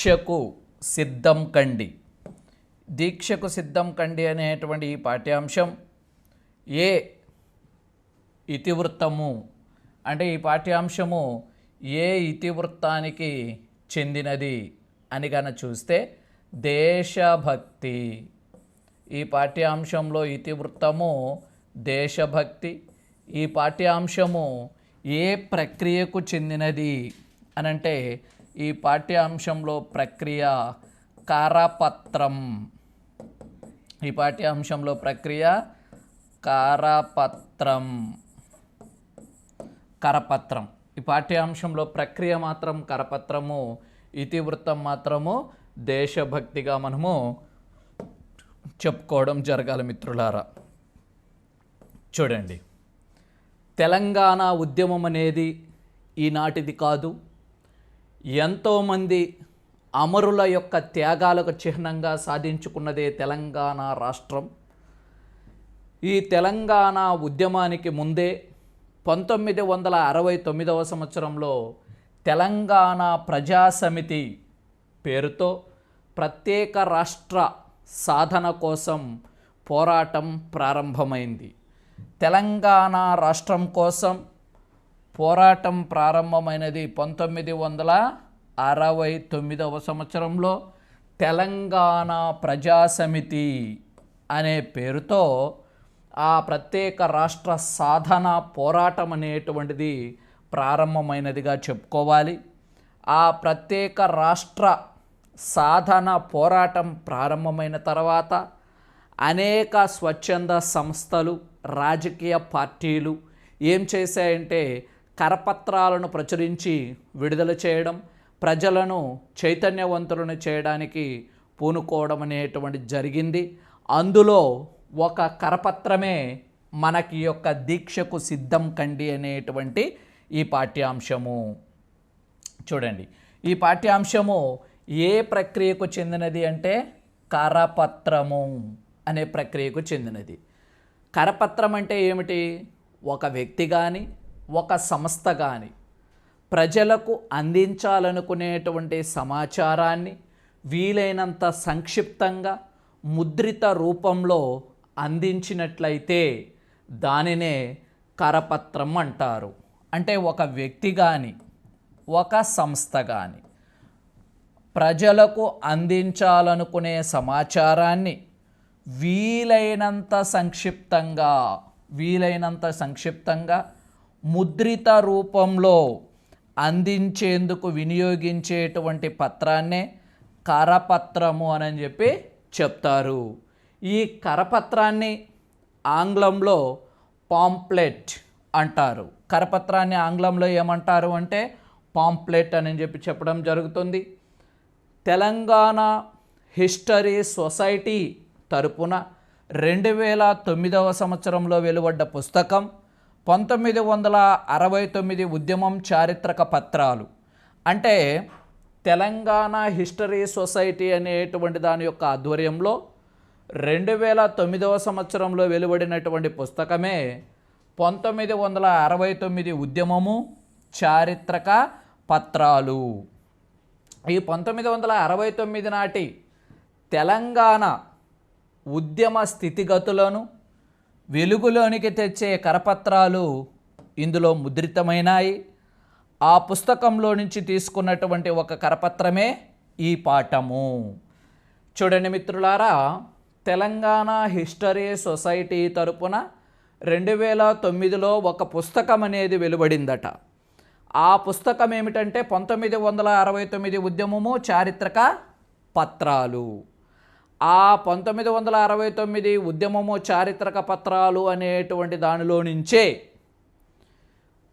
దీక్షకు సిద్ధం కండి. దీక్షకు సిద్ధం కండి అనేటువంటి ఈ పాఠ్యాంశం ఏ ఇతివృత్తము? అంటే ఈ పాఠ్యాంశము ఏ ఇతివృత్తానికి చెందినది అని కనుక చూస్తే దేశభక్తి. ఈ పాఠ్యాంశంలో ఇతివృత్తము దేశభక్తి. ఈ పాఠ్యాంశము ఏ ప్రక్రియకు చెందినది అనంటే ఈ పాఠ్యాంశంలో ప్రక్రియ కారపత్రం. ఈ పాఠ్యాంశంలో ప్రక్రియ కారపత్రం. కరపత్రం. ఈ పాఠ్యాంశంలో ప్రక్రియ మాత్రం కరపత్రము ఇతివృత్తం మాత్రము దేశభక్తిగా మనము చెప్పుకోవడం జరగాలి మిత్రులారా. చూడండి. తెలంగాణ ఉద్యమం అనేది ఈనాటిది కాదు. ఎంతోమంది అమరుల యొక్క త్యాగాలకు చిహ్నంగా సాధించుకున్నదే తెలంగాణ రాష్ట్రం. ఈ తెలంగాణ ఉద్యమానికి ముందే పంతొమ్మిది వందల అరవై తొమ్మిదవ సంవత్సరంలో తెలంగాణ ప్రజాసమితి పేరుతో ప్రత్యేక రాష్ట్ర సాధన కోసం పోరాటం ప్రారంభమైంది. తెలంగాణ రాష్ట్రం కోసం పోరాటం ప్రారంభమైనది పంతొమ్మిది వందల అరవై తొమ్మిదవ సంవత్సరంలో తెలంగాణ ప్రజాసమితి అనే పేరుతో ఆ ప్రత్యేక రాష్ట్ర సాధన పోరాటం అనేటువంటిది ప్రారంభమైనదిగా చెప్పుకోవాలి. ఆ ప్రత్యేక రాష్ట్ర సాధన పోరాటం ప్రారంభమైన తర్వాత అనేక స్వచ్ఛంద సంస్థలు రాజకీయ పార్టీలు ఏం చేశాయంటే కరపత్రాలను ప్రచురించి విడుదల చేయడం ప్రజలను చైతన్యవంతులను చేయడానికి పూనుకోవడం అనేటువంటి జరిగింది. అందులో ఒక కరపత్రమే మనకి యొక్క దీక్షకు సిద్ధం కండి అనేటువంటి ఈ పాఠ్యాంశము. చూడండి ఈ పాఠ్యాంశము ఏ ప్రక్రియకు చెందినది అంటే కరపత్రము అనే ప్రక్రియకు చెందినది. కరపత్రం అంటే ఏమిటి? ఒక వ్యక్తి కానీ ఒక సంస్థ కానీ ప్రజలకు అందించాలనుకునేటువంటి సమాచారాన్ని వీలైనంత సంక్షిప్తంగా ముద్రిత రూపంలో అందించినట్లయితే దానినే కరపత్రం అంటారు. అంటే ఒక వ్యక్తి కానీ ఒక సంస్థ కానీ ప్రజలకు అందించాలనుకునే సమాచారాన్ని వీలైనంత సంక్షిప్తంగా వీలైనంత సంక్షిప్తంగా ముద్రిత రూపంలో అందించేందుకు వినియోగించేటువంటి పత్రాన్నే కరపత్రము అని చెప్పి చెప్తారు. ఈ కరపత్రాన్ని ఆంగ్లంలో పాంప్లెట్ అంటారు. కరపత్రాన్ని ఆంగ్లంలో ఏమంటారు అంటే పాంప్లెట్ అని చెప్పి చెప్పడం జరుగుతుంది. తెలంగాణ హిస్టరీ సొసైటీ తరపున రెండు వేల తొమ్మిదవ సంవత్సరంలో వెలువడ్డ పుస్తకం పంతొమ్మిది వందల అరవై తొమ్మిది ఉద్యమం చారిత్రక పత్రాలు. అంటే తెలంగాణ హిస్టరీ సొసైటీ అనేటువంటి దాని యొక్క ఆధ్వర్యంలో రెండు వేల తొమ్మిదవ సంవత్సరంలో వెలువడినటువంటి పుస్తకమే పంతొమ్మిది వందల అరవై తొమ్మిది ఉద్యమము చారిత్రక పత్రాలు. ఈ పంతొమ్మిది వందల అరవై తొమ్మిది నాటి తెలంగాణ ఉద్యమ స్థితిగతులను వెలుగులోనికి తెచ్చే కరపత్రాలు ఇందులో ముద్రితమైనాయి. ఆ పుస్తకంలో నుంచి తీసుకున్నటువంటి ఒక కరపత్రమే ఈ పాఠము. చూడండి మిత్రులారా తెలంగాణ హిస్టరీ సొసైటీ తరపున రెండు వేల తొమ్మిదిలో ఒక పుస్తకం అనేది వెలువడిందట. ఆ పుస్తకం ఏమిటంటే పంతొమ్మిది వందల అరవై తొమ్మిది ఉద్యమము చారిత్రక పత్రాలు. ఆ పంతొమ్మిది వందల అరవై తొమ్మిది ఉద్యమము చారిత్రక పత్రాలు అనేటువంటి దానిలో నుంచే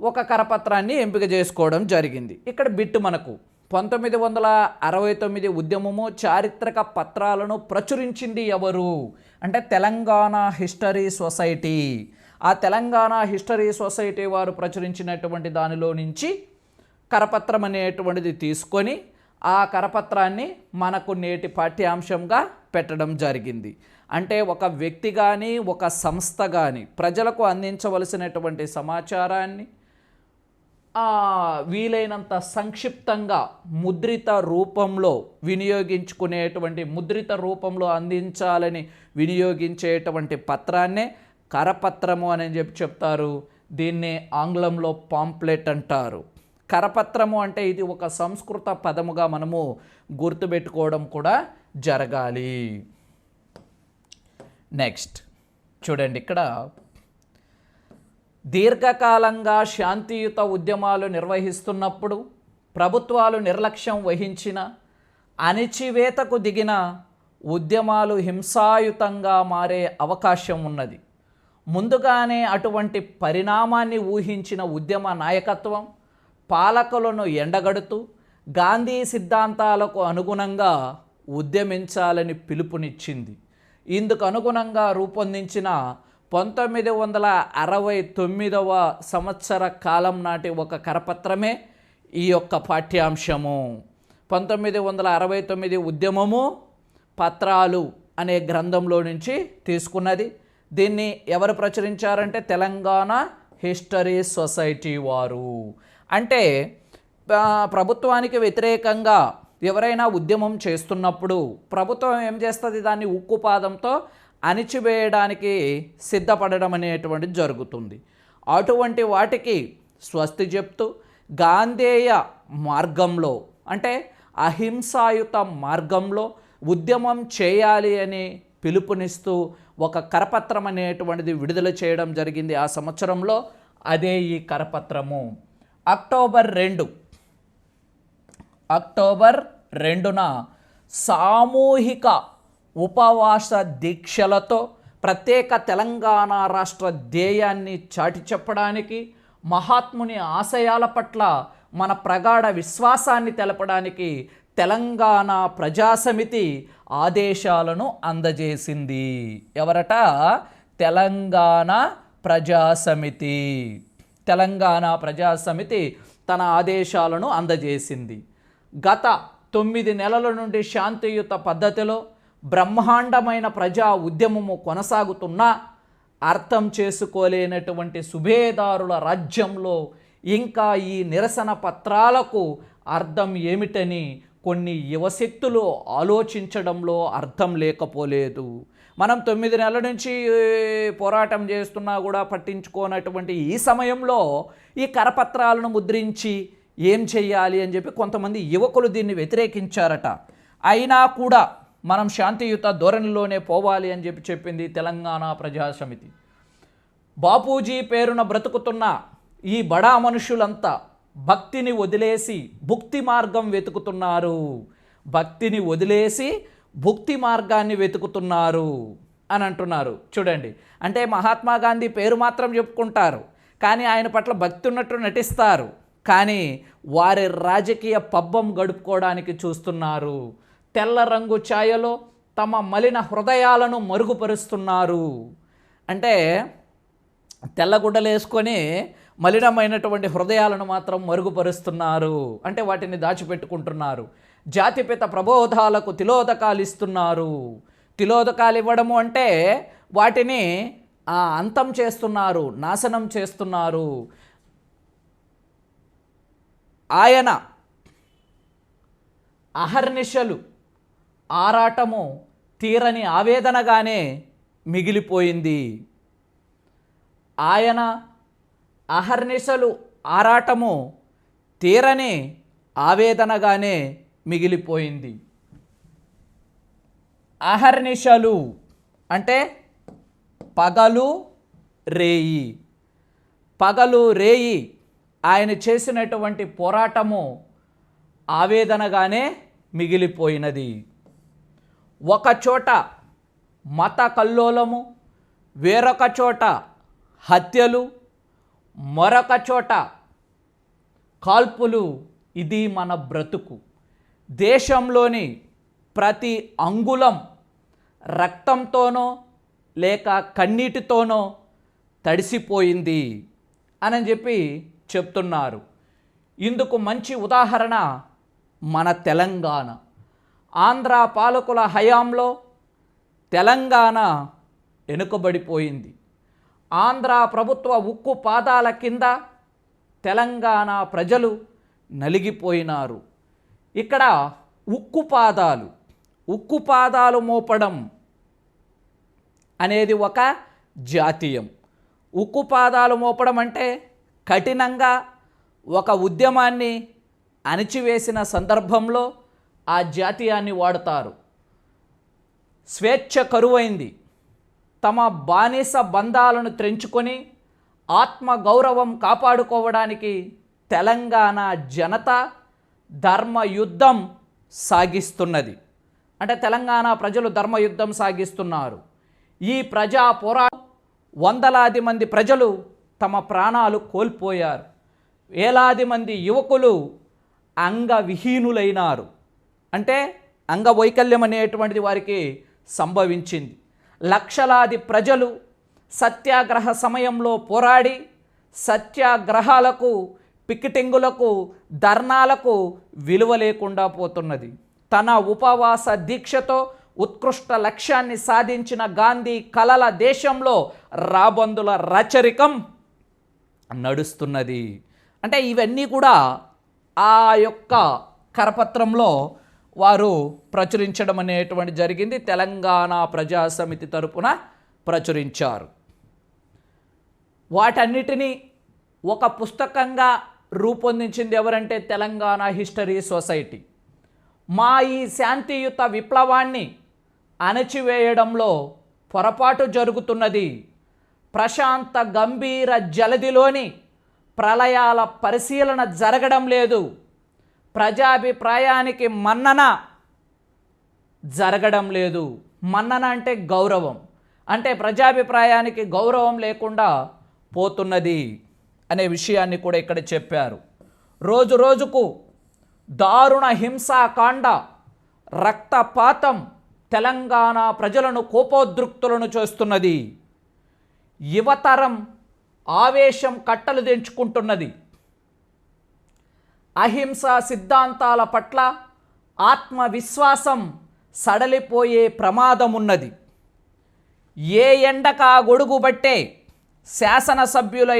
ఒక కరపత్రాన్ని ఎంపిక చేసుకోవడం జరిగింది. ఇక్కడ బిట్టు మనకు. పంతొమ్మిది వందల అరవై తొమ్మిది ఉద్యమము చారిత్రక పత్రాలను ప్రచురించింది ఎవరు? అంటే తెలంగాణ హిస్టరీ సొసైటీ. ఆ తెలంగాణ హిస్టరీ సొసైటీ వారు ప్రచురించినటువంటి దానిలో నుంచి కరపత్రం అనేటువంటిది తీసుకొని ఆ కరపత్రాన్ని మనకు నేటి పాఠ్యాంశంగా పెట్టడం జరిగింది. అంటే ఒక వ్యక్తి కానీ ఒక సంస్థ కానీ ప్రజలకు అందించవలసినటువంటి సమాచారాన్ని వీలైనంత సంక్షిప్తంగా ముద్రిత రూపంలో వినియోగించుకునేటువంటి ముద్రిత రూపంలో అందించాలని వినియోగించేటువంటి పత్రాన్నే కరపత్రము అని చెప్పి చెప్తారు. దీన్ని ఆంగ్లంలో పాంప్లెట్ అంటారు. కరపత్రము అంటే ఇది ఒక సంస్కృత పదముగా మనము గుర్తుపెట్టుకోవడం కూడా జరగాలి. నెక్స్ట్ చూడండి ఇక్కడ. దీర్ఘకాలంగా శాంతియుత ఉద్యమాలు నిర్వహిస్తున్నప్పుడు ప్రభుత్వాలు నిర్లక్ష్యం వహించిన అణిచివేతకు దిగిన ఉద్యమాలు హింసాయుతంగా మారే అవకాశం ఉన్నది. ముందుగానే అటువంటి పరిణామాన్ని ఊహించిన ఉద్యమ నాయకత్వం పాలకులను ఎండగడుతూ గాంధీ సిద్ధాంతాలకు అనుగుణంగా ఉద్యమించాలని పిలుపునిచ్చింది. ఇందుకు అనుగుణంగా రూపొందించిన పంతొమ్మిది వందల అరవై తొమ్మిదవ సంవత్సర కాలం నాటి ఒక కరపత్రమే ఈ యొక్క పాఠ్యాంశము. పంతొమ్మిది వందల అరవై తొమ్మిది ఉద్యమము పత్రాలు అనే గ్రంథంలో నుంచి తీసుకున్నది. దీన్ని ఎవరు ప్రచురించారంటే తెలంగాణ హిస్టరీ సొసైటీ వారు. అంటే ప్రభుత్వానికి వ్యతిరేకంగా ఎవరైనా ఉద్యమం చేస్తున్నప్పుడు ప్రభుత్వం ఏం చేస్తుంది? దాన్ని ఉక్కుపాదంతో అణిచివేయడానికి సిద్ధపడడం అనేటువంటిది జరుగుతుంది. అటువంటి వాటికి స్వస్తి చెప్తూ గాంధేయ మార్గంలో అంటే అహింసాయుత మార్గంలో ఉద్యమం చేయాలి అని పిలుపునిస్తూ ఒక కరపత్రం అనేటువంటిది విడుదల చేయడం జరిగింది ఆ సంవత్సరంలో. అదే ఈ కరపత్రము. అక్టోబర్ రెండు. అక్టోబర్ రెండున సామూహిక ఉపవాస దీక్షలతో ప్రత్యేక తెలంగాణ రాష్ట్ర ధ్యేయాన్ని చాటి చెప్పడానికి మహాత్ముని ఆశయాల పట్ల మన ప్రగాఢ విశ్వాసాన్ని తెలపడానికి తెలంగాణ ప్రజాసమితి ఆదేశాలను అందజేసింది. ఎవరట? తెలంగాణ ప్రజాసమితి. తెలంగాణ ప్రజాసమితి తన ఆదేశాలను అందజేసింది. గత తొమ్మిది నెలల నుండి శాంతియుత పద్ధతిలో బ్రహ్మాండమైన ప్రజా ఉద్యమము కొనసాగుతున్నా అర్థం చేసుకోలేనటువంటి సుభేదారుల రాజ్యంలో ఇంకా ఈ నిరసన పత్రాలకు అర్థం ఏమిటని కొన్ని యువశక్తులు ఆలోచించడంలో అర్థం లేకపోలేదు. మనం తొమ్మిది నెలల నుంచి పోరాటం చేస్తున్నా కూడా పట్టించుకోనటువంటి ఈ సమయంలో ఈ కరపత్రాలను ముద్రించి ఏం చేయాలి అని చెప్పి కొంతమంది యువకులు దీన్ని వ్యతిరేకించారట. అయినా కూడా మనం శాంతియుత ధోరణిలోనే పోవాలి అని చెప్పి చెప్పింది తెలంగాణ ప్రజాసమితి. బాపూజీ పేరున బ్రతుకుతున్న ఈ బడా మనుషులంతా భక్తిని వదిలేసి భుక్తి మార్గం వెతుకుతున్నారు. భక్తిని వదిలేసి భుక్తి మార్గాన్ని వెతుకుతున్నారు అని అంటున్నారు. చూడండి అంటే మహాత్మా గాంధీ పేరు మాత్రం చెప్పుకుంటారు కానీ ఆయన పట్ల భక్తి ఉన్నట్టు నటిస్తారు కానీ వారి రాజకీయ పబ్బం గడుపుకోవడానికి చూస్తున్నారు. తెల్ల రంగు ఛాయలో తమ మలిన హృదయాలను మరుగుపరుస్తున్నారు. అంటే తెల్లగుడ్డలు వేసుకొని మలినమైనటువంటి హృదయాలను మాత్రం మరుగుపరుస్తున్నారు. అంటే వాటిని దాచిపెట్టుకుంటున్నారు. జాతిపిత ప్రబోధాలకు తిలోదకాలు ఇస్తున్నారు తిలోదకాలు ఇవ్వడము అంటే వాటిని ఆ, అంతం చేస్తున్నారు నాశనం చేస్తున్నారు. ఆయన అహర్నిశలు ఆరాటము తీరని ఆవేదనగానే మిగిలిపోయింది. ఆయన అహర్నిశలు ఆరాటము తీరని ఆవేదనగానే మిగిలిపోయింది. అహర్నిశలు అంటే పగలు రేయి. పగలు రేయి ఆయన చేసినటువంటి పోరాటము ఆవేదనగానే మిగిలిపోయినది. ఒకచోట మత కల్లోలము వేరొక చోట హత్యలు మరొక చోట కాల్పులు ఇది మన బ్రతుకు. దేశంలోని ప్రతి అంగుళం రక్తంతోనో లేక కన్నీటితోనో తడిసిపోయింది అని చెప్పి చెప్తున్నారు. ఇందుకు మంచి ఉదాహరణ మన తెలంగాణ. ఆంధ్ర పాలకుల హయాంలో తెలంగాణ వెనుకబడిపోయింది ఆంధ్ర ప్రభుత్వ ఉక్కు పాదాల కింద తెలంగాణ ప్రజలు నలిగిపోయినారు. ఇక్కడ ఉక్కు పాదాలు ఉక్కు పాదాలు మోపడం అనేది ఒక జాతీయం. ఉక్కు పాదాలు మోపడం అంటే కఠినంగా ఒక ఉద్యమాన్ని అణిచివేసిన సందర్భంలో ఆ జాతీయాన్ని వాడతారు. స్వేచ్ఛ కరువైంది. తమ బానిస బంధాలను త్రెంచుకొని ఆత్మ గౌరవం కాపాడుకోవడానికి తెలంగాణ జనత ధర్మయుద్ధం సాగిస్తున్నది. అంటే తెలంగాణ ప్రజలు ధర్మయుద్ధం సాగిస్తున్నారు. ఈ ప్రజా పోరా వందలాది మంది ప్రజలు తమ ప్రాణాలు కోల్పోయారు. వేలాది మంది యువకులు అంగవిహీనులైనారు. అంటే అంగవైకల్యం అనేటువంటిది వారికి సంభవించింది. లక్షలాది ప్రజలు సత్యాగ్రహ సమయంలో పోరాడి సత్యాగ్రహాలకు పికెటింగులకు ధర్నాలకు విలువ లేకుండా పోతున్నది. తన ఉపవాస దీక్షతో ఉత్కృష్ట లక్ష్యాన్ని సాధించిన గాంధీ కలల దేశంలో రాబందుల రచరికం నడుస్తున్నది. అంటే ఇవన్నీ కూడా ఆ యొక్క కరపత్రంలో వారు ప్రచురించడం అనేటువంటి జరిగింది. తెలంగాణ ప్రజాసమితి తరపున ప్రచురించారు. వాటన్నిటినీ ఒక పుస్తకంగా రూపొందించింది ఎవరంటే తెలంగాణ హిస్టరీ సొసైటీ. మా ఈ శాంతియుత విప్లవాన్ని అణచివేయడంలో పొరపాటు జరుగుతున్నది. ప్రశాంత గంభీర జలదిలోని ప్రళయాల పరిశీలన జరగడం లేదు. ప్రజాభిప్రాయానికి మన్నన జరగడం లేదు. మన్నన అంటే గౌరవం. అంటే ప్రజాభిప్రాయానికి గౌరవం లేకుండా పోతున్నది. అనే విషయాన్ని కూడా ఇక్కడ చెప్పారు. రోజు రోజుకు దారుణ హింసాకాండ రక్తపాతం తెలంగాణ ప్రజలను కోపోద్రుక్తులను చేస్తున్నది. యువతరం ఆవేశం కట్టలు తెంచుకుంటున్నది. అహింసా సిద్ధాంతాల పట్ల ఆత్మవిశ్వాసం సడలిపోయే ప్రమాదం ఉన్నది ఏ ఎండక గొడుగుబట్టే శాసనసభ్యుల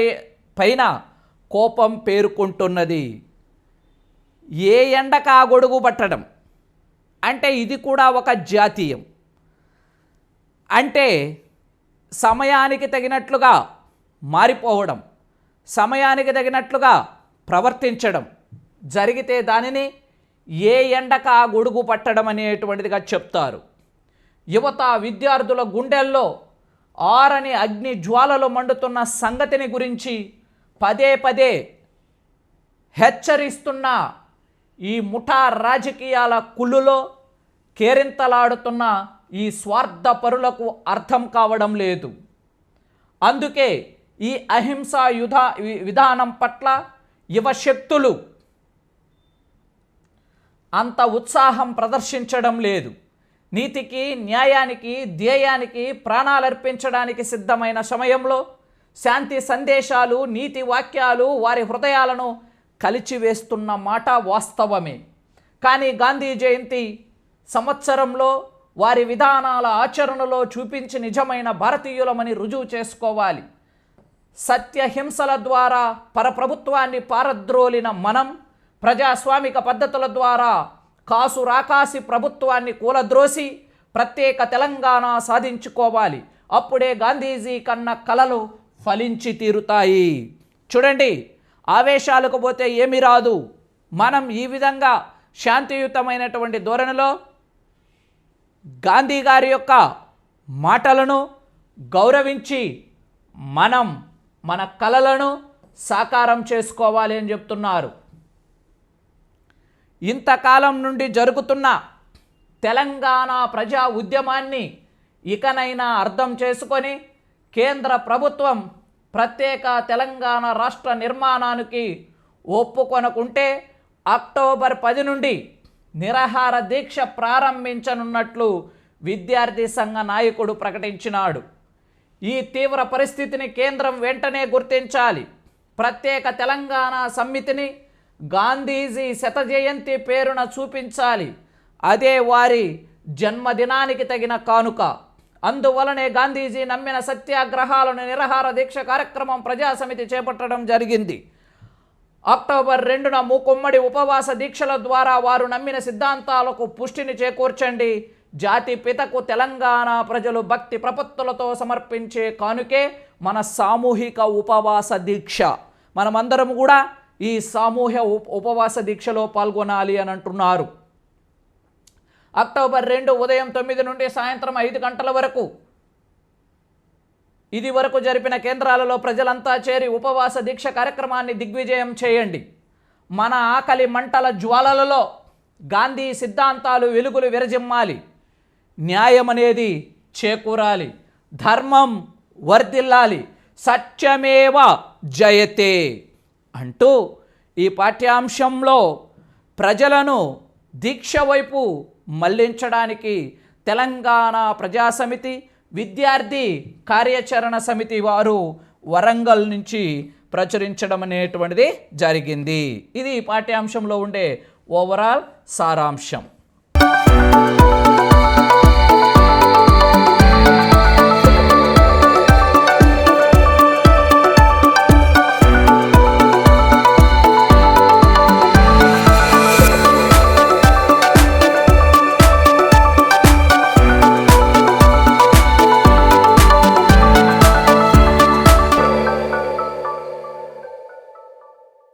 పైన కోపం పేరుకుంటున్నది. ఏ ఎండక గొడుగు పట్టడం? అంటే ఇది కూడా ఒక జాతీయం. అంటే సమయానికి తగినట్లుగా మారిపోవడం సమయానికి తగినట్లుగా ప్రవర్తించడం జరిగితే దానిని ఏ ఎండక గొడుగు పట్టడం అనేటువంటిదిగా చెప్తారు. యువత విద్యార్థుల గుండెల్లో ఆరని అగ్ని జ్వాలలు మండుతున్న సంగతిని గురించి పదే పదే హెచ్చరిస్తున్న ఈ ముఠా రాజకీయాల కుళ్ళులో కేరింతలాడుతున్న ఈ స్వార్థపరులకు అర్థం కావడం లేదు. అందుకే ఈ అహింసా యుధ విధానం పట్ల యువశక్తులు అంత ఉత్సాహం ప్రదర్శించడం లేదు. నీతికి న్యాయానికి ధ్యేయానికి ప్రాణాలర్పించడానికి సిద్ధమైన సమయంలో శాంతి సందేశాలు నీతి వాక్యాలు వారి హృదయాలను కలిచివేస్తున్న మాట వాస్తవమే. కానీ గాంధీ జయంతి సంవత్సరంలో వారి విధానాల ఆచరణలో చూపించి నిజమైన భారతీయులమని రుజువు చేసుకోవాలి. సత్యహింసల ద్వారా పరప్రభుత్వాన్ని పారద్రోలిన మనం ప్రజాస్వామిక పద్ధతుల ద్వారా కాసు రాకాసి ప్రభుత్వాన్ని కూలద్రోసి ప్రత్యేక తెలంగాణ సాధించుకోవాలి. అప్పుడే గాంధీజీ కన్న కలలు ఫలించి తీరుతాయి. చూడండి ఆవేశాలకు పోతే ఏమీ రాదు. మనం ఈ విధంగా శాంతియుతమైనటువంటి ధోరణిలో గాంధీ గారి యొక్క మాటలను గౌరవించి మనం మన కలలను సాకారం చేసుకోవాలి అని చెప్తున్నారు. ఇంతకాలం నుండి జరుగుతున్న తెలంగాణ ప్రజా ఉద్యమాన్ని ఇకనైనా అర్థం చేసుకొని కేంద్ర ప్రభుత్వం ప్రత్యేక తెలంగాణ రాష్ట్ర నిర్మాణానికి ఒప్పుకొనకుంటే అక్టోబర్ పది నుండి నిరాహార దీక్ష ప్రారంభించనున్నట్లు విద్యార్థి సంఘ నాయకుడు ప్రకటించినాడు. ఈ తీవ్ర పరిస్థితిని కేంద్రం వెంటనే గుర్తించాలి. ప్రత్యేక తెలంగాణ సమ్మితిని గాంధీజీ శత జయంతి పేరున చూపించాలి. అదే వారి జన్మదినానికి తగిన కానుక. అందువలనే గాంధీజీ నమ్మిన సత్యాగ్రహాలను నిరహార దీక్ష కార్యక్రమం ప్రజాసమితి చేపట్టడం జరిగింది. అక్టోబర్ రెండున మూకుమ్మడి ఉపవాస దీక్షల ద్వారా వారు నమ్మిన సిద్ధాంతాలకు పుష్టిని చేకూర్చండి. జాతి పితకు తెలంగాణ ప్రజలు భక్తి ప్రపత్తులతో సమర్పించే కానుకే మన సామూహిక ఉపవాస దీక్ష. మనమందరం కూడా ఈ సామూహ్య ఉపవాస దీక్షలో పాల్గొనాలి అని అంటున్నారు. అక్టోబర్ రెండు ఉదయం తొమ్మిది నుండి సాయంత్రం ఐదు గంటల వరకు. ఇది వరకు జరిపిన కేంద్రాలలో ప్రజలంతా చేరి ఉపవాస దీక్ష కార్యక్రమాన్ని దిగ్విజయం చేయండి. మన ఆకలి మంటల జ్వాలలలో గాంధీ సిద్ధాంతాలు వెలుగులు విరజిమ్మాలి. న్యాయం అనేది చేకూరాలి. ధర్మం వర్ధిల్లాలి. సత్యమేవ జయతే అంటూ ఈ పాఠ్యాంశంలో ప్రజలను దీక్ష వైపు మళ్ళించడానికి తెలంగాణ ప్రజాసమితి విద్యార్థి కార్యాచరణ సమితి వారు వరంగల్ నుంచి ప్రచురించడం అనేటువంటిది జరిగింది. ఇది పాఠ్యాంశంలో ఉండే ఓవరాల్ సారాంశం.